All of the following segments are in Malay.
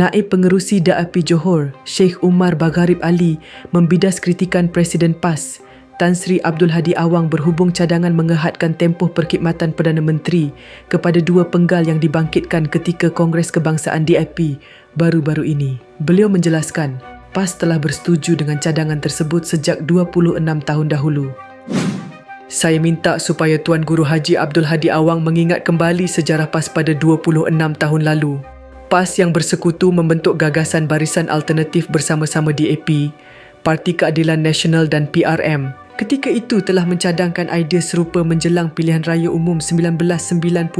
Naib Pengerusi DAP Johor, Sheikh Umar Bagharib Ali membidas kritikan Presiden PAS, Tan Sri Abdul Hadi Awang berhubung cadangan mengehadkan tempoh perkhidmatan Perdana Menteri kepada dua penggal yang dibangkitkan ketika Kongres Kebangsaan DAP baru-baru ini. Beliau menjelaskan, PAS telah bersetuju dengan cadangan tersebut sejak 26 tahun dahulu. Saya minta supaya Tuan Guru Haji Abdul Hadi Awang mengingat kembali sejarah PAS pada 26 tahun lalu. PAS yang bersekutu membentuk gagasan Barisan Alternatif bersama-sama DAP, Parti Keadilan Nasional dan PRM. Ketika itu telah mencadangkan idea serupa menjelang pilihan raya umum 1999.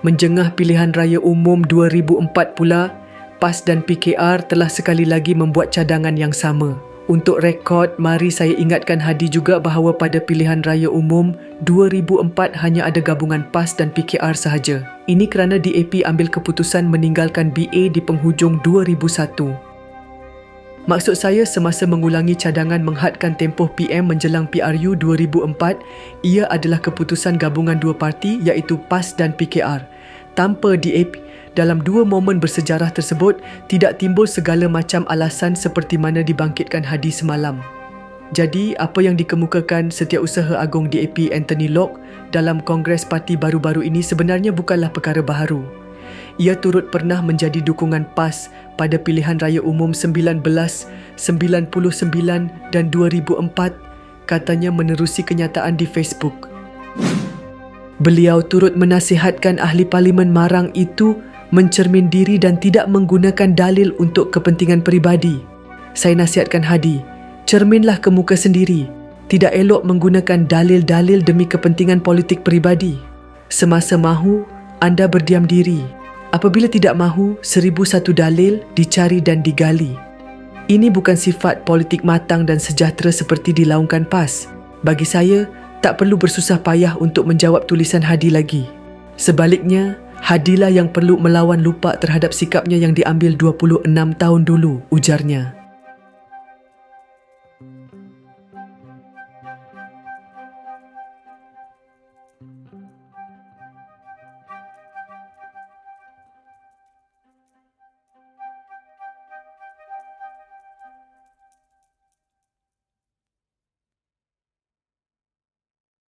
Menjengah pilihan raya umum 2004 pula, PAS dan PKR telah sekali lagi membuat cadangan yang sama. Untuk rekod, mari saya ingatkan Hadi juga bahawa pada pilihan raya umum 2004 hanya ada gabungan PAS dan PKR sahaja. Ini kerana DAP ambil keputusan meninggalkan BA di penghujung 2001. Maksud saya semasa mengulangi cadangan menghadkan tempoh PM menjelang PRU 2004, ia adalah keputusan gabungan dua parti iaitu PAS dan PKR. Tanpa DAP, dalam dua momen bersejarah tersebut tidak timbul segala macam alasan seperti mana dibangkitkan Hadi semalam. Jadi, apa yang dikemukakan Setiausaha Agong DAP Anthony Locke dalam Kongres Parti baru-baru ini sebenarnya bukanlah perkara baharu. Ia turut pernah menjadi dukungan PAS pada pilihan raya umum 1999 dan 2004, katanya menerusi kenyataan di Facebook. Beliau turut menasihatkan ahli parlimen Marang itu mencermin diri dan tidak menggunakan dalil untuk kepentingan peribadi. Saya nasihatkan Hadi, cerminlah ke muka sendiri. Tidak elok menggunakan dalil-dalil demi kepentingan politik peribadi. Semasa mahu, anda berdiam diri. Apabila tidak mahu, seribu satu dalil dicari dan digali. Ini bukan sifat politik matang dan sejahtera seperti dilaungkan PAS. Bagi saya, tak perlu bersusah payah untuk menjawab tulisan Hadi lagi. Sebaliknya, Hadilah yang perlu melawan lupa terhadap sikapnya yang diambil 26 tahun dulu, ujarnya.